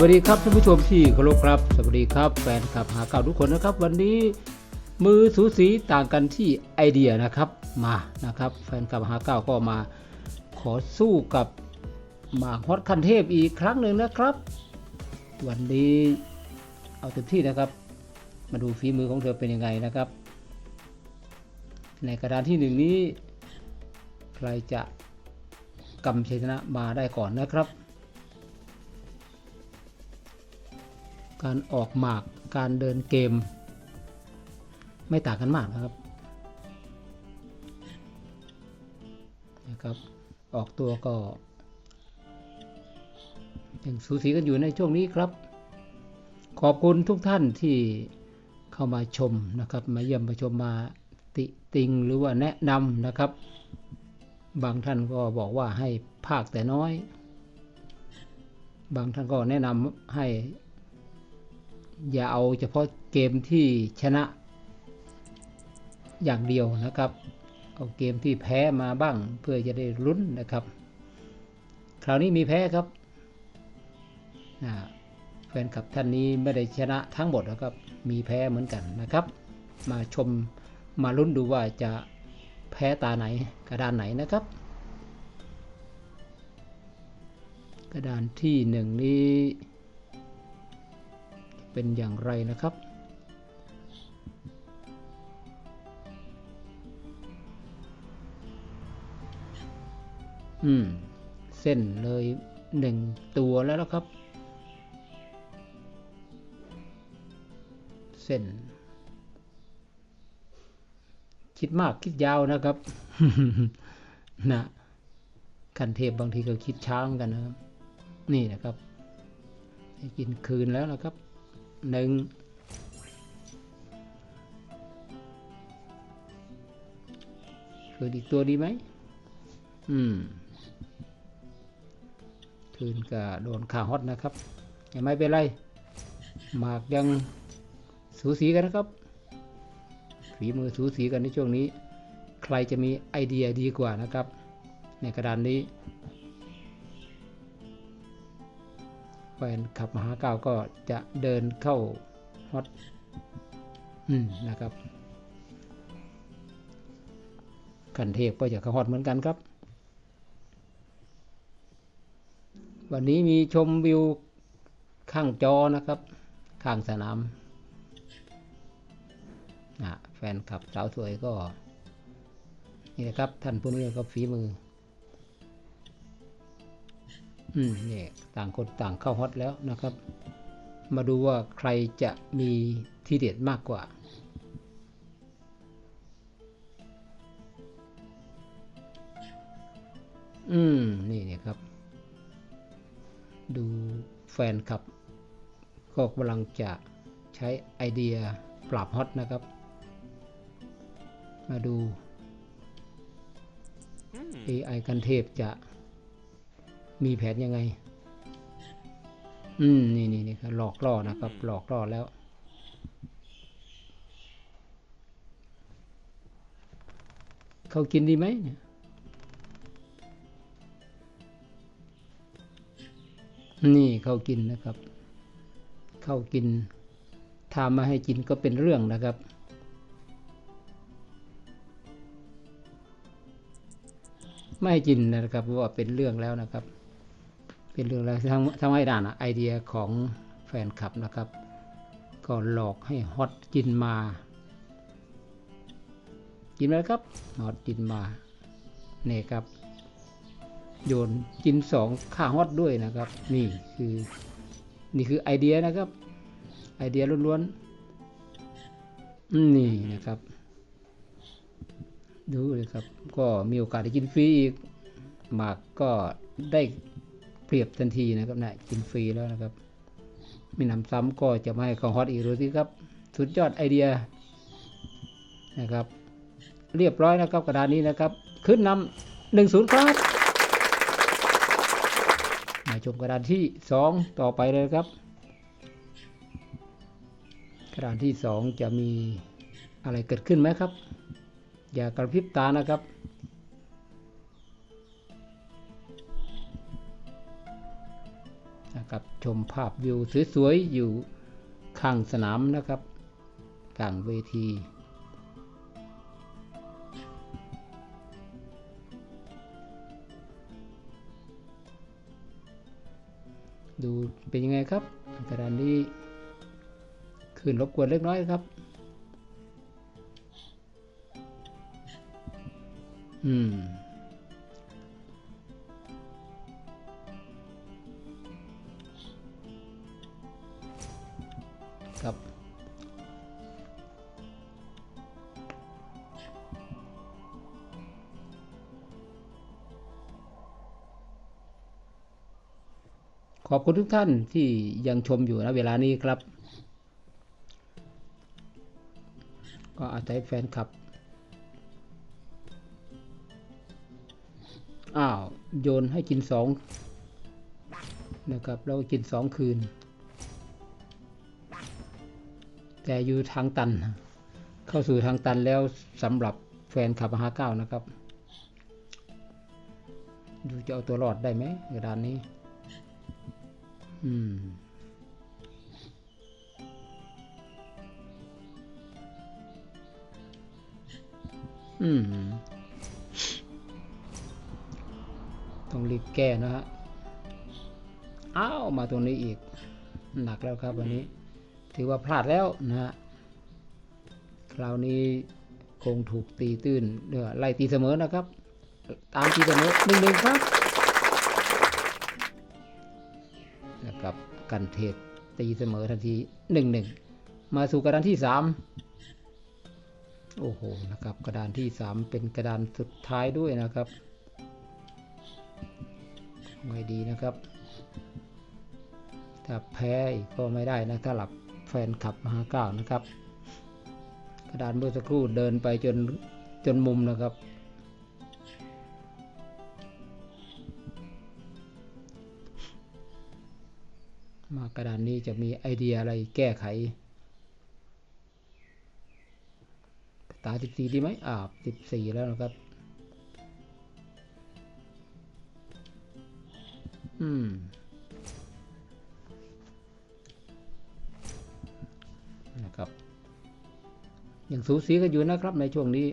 วัสดีครับท่านผู้ชมที่เคารพครับ สวัสดีครับแฟนคลับหาเก่าทุกคนนะครับ วันนี้มือสูสีต่างกันที่ไอเดียนะครับมานะครับ แฟนคลับหาเก่าก็มาขอสู้กับหมากฮอตคันเทพอีกครั้งหนึ่งนะครับ วันนี้เอาเต็มที่นะครับ มาดูฝีมือของเธอเป็นยังไงนะครับ ในกระดานที่หนึ่งนี้ ใครจะกำชัยชนะมาได้ก่อนนะครับ การออกหมากการเดินเกม ไม่ต่างกันมากนะครับนะครับ ออกตัวก็ยังสูสีกันอยู่ในช่วงนี้ครับ ขอบคุณทุกท่านที่เข้ามาชมนะครับ มาเยี่ยมมาชมมาติติงหรือว่าแนะนำนะครับ บางท่านก็บอกว่าให้ภาคแต่น้อย บางท่านก็แนะนำให้ อย่าเอาเฉพาะเกมที่ชนะอย่างเดียวนะครับ เอาเกมที่แพ้มาบ้าง เพื่อจะได้ลุ้นนะครับ คราวนี้มีแพ้ครับแฟนคลับท่านนี้ไม่ได้ชนะทั้งหมดนะครับ มีแพ้เหมือนกันนะครับ มาชมมาลุ้นดูว่าจะแพ้ตาไหนกระดานไหนนะครับ กระดานที่หนึ่งนี้ เป็นอย่างไรนะครับ อืม เส้นเลยหนึ่งตัวแล้วนะครับ เส้น คิดมากคิดยาวนะครับ นะคันเทพบางทีก็คิดช้าเหมือนกันนะครับ นี่นะครับ กินคืนแล้วนะครับ หนึ่งคืนอีกตัวดีไหม อืมคืนก็โดนขาฮอตนะครับยังไม่เป็นไร หมากยังสูสีกันนะครับฝีมือสูสีกันในช่วงนี้ ใครจะมีไอเดียดีกว่านะครับ ในกระดานนี้ ฟนขับมหาเก้าก็จะเดินเข้าฮอตอืมนะครับกันเทพก็จะเข้าฮอตเหมือนกันครับ วันนี้มีชมวิวข้างจอนะครับ ข้างสนามนะแฟนขับสาวสวยก็ นี่นะครับ ท่านผู้นี้ก็ฝีมือ อืมนี่ต่างคนต่างเข้าฮอตแล้วนะครับ มาดูว่าใครจะมีที่เด็ดมากกว่าอืม นี่เนี่ยครับ ดูแฟนครับ ก็กำลังจะใช้ไอเดียปรับฮอตนะครับ มาดู AI กันเทพจะ มีแผนยังไง อืม นี่นี่นี่ครับหลอกล่อนะครับ หลอกล่อแล้ว เขากินดีไหมเนี่ยนี่เขากินนะครับ เข้ากินถ้ามาให้กินก็เป็นเรื่องนะครับ ไม่ให้กินนะครับเพราะว่าเป็นเรื่องแล้วนะครับ เป็นเรื่องแล้วทั้งทั้งให้ด่านอะไอเดียของแฟนคลับนะครับ ก็หลอกให้ฮอตกินมากินไหมครับฮอตกินมาเนี่ครับโยนกินสองข้าฮอตด้วยนะครับ นี่คือนี่คือไอเดียนะครับ ไอเดียล้วนๆนี่นะครับ ดูเลยครับ ก็มีโอกาสได้กินฟรีอีกหมากก็ได้ รียบทันทีนะครับนะกินฟรีแล้วนะครับ มีนำซ้ำก็จะไม่ให้ของฮอตอีกดูสิครับ สุดยอดไอเดียนะครับ เรียบร้อยนะครับกระดานนี้นะครับ ขึ้นนำหนึ่งศูนย์ครับมาชมกระดานที่สองต่อไปเลยครับ กระดานที่สองจะมีอะไรเกิดขึ้นไหมครับ อย่ากระพริบตานะครับ นะครับชมภาพวิวสวยๆอยู่ข้างสนามนะครับกลางเวทีดูเป็นยังไงครับกระดานนี้ขึ้นรบกวนเล็กน้อยครับ อืม ครับ ขอบคุณทุกท่านที่ยังชมอยู่นะเวลานี้ครับ ก็อาศัยแฟนคลับ อ้าว โยนให้กินสองนะครับ แล้วก็กินสองคืน แต่อยู่ทางตัน เข้าสู่ทางตันแล้วสำหรับแฟนขับห้าเก้านะครับ ดูจะเอาตัวรอดได้ไหมกระดานนี้ อืมอืมต้องรีบแก้นะฮะ อ้าว มาตรงนี้อีก หนักแล้วครับวันนี้ ถือว่าพลาดแล้วนะฮะคราวนี้คงถูกตีตื้นเดี๋ยวไล่ตีเสมอนะครับ ตามตีเสมอหนึ่งหนึ่งครับนะครับกันเทศตีเสมอทันทีหนึ่งหนึ่งมาสู่กระดานที่สามโอ้โหนะครับกระดานที่สามเป็นกระดานสุดท้ายด้วยนะครับไม่ดีนะครับ ถ้าแพ้อีกก็ไม่ได้นะถ้าหลับ แฟนขับมหาเก้านะครับ กระดานเมื่อสักครู่เดินไปจนจนมุมนะครับ มากระดานนี้จะมีไอเดียอะไรแก้ไขตา14ดีไหมอ่า14แล้วนะครับ อืม ครับยังสูสีกันอยู่นะครับในช่วงนี้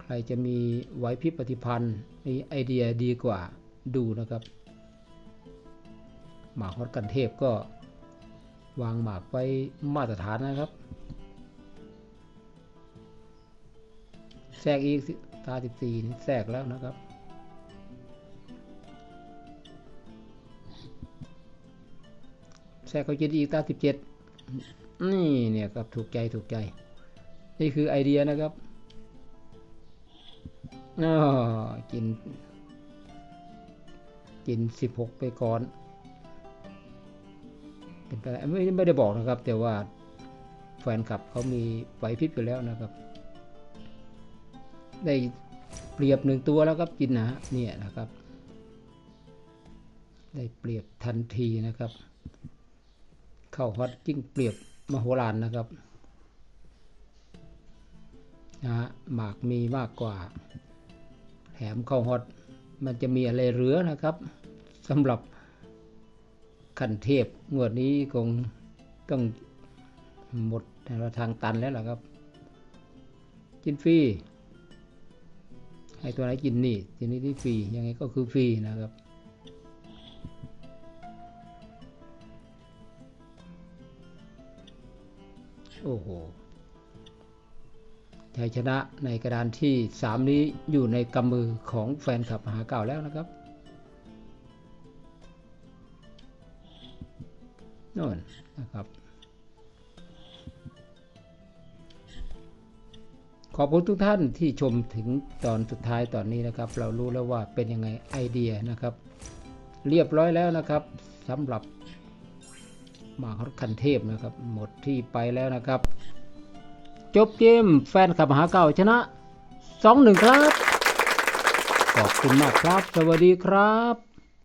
ใครจะมีไหวพริบปฏิพันธ์มีไอเดียดีกว่าดูนะครับ หมากฮอตกันเทพก็วางหมากไว้มาตรฐานนะครับแทรกอีกสิตา14นี่แทรกแล้วนะครับ แทรกเขากินอีกตา17 นี่เนี่ยครับถูกใจถูกใจ นี่คือไอเดียนะครับอ๋อกิน กิน16ไปก่อนเป็นไปได้ไม่ไม่ได้บอกนะครับ แต่ว่าแฟนคลับเขามีไหวพริบอยู่แล้วนะครับ ได้เปรียบหนึ่งตัวแล้วครับกินนะฮะเนี่ยนะครับ ได้เปรียบทันทีนะครับ เข้าฮอตจิ้งเปรียบ มโหฬารนะครับนะฮะหมากมีมากกว่า แถมเข้าฮอตมันจะมีอะไรเหลือนะครับสำหรับขันเทพงวดนี้คงต้องหมดทางตันแล้วล่ะครับ กินฟรีให้ตัวไหนกินนี่ทีนี้ที่ฟรียังไงก็คือฟรีนะครับ โอ้โหชัยชนะในกระดานที่สามนี้อยู่ในกำมือของแฟนคลับมหาเก่าแล้วนะครับโน่นนะครับขอบคุณทุกท่านที่ชมถึงตอนสุดท้ายตอนนี้นะครับ เรารู้แล้วว่าเป็นยังไงไอเดียนะครับ เรียบร้อยแล้วนะครับสำหรับ หมากรถคันเทพนะครับ หมดที่ไปแล้วนะครับ จบเกมแฟนขับมหาเก่าชนะ2-1ครับ ขอบคุณมากครับ สวัสดีครับ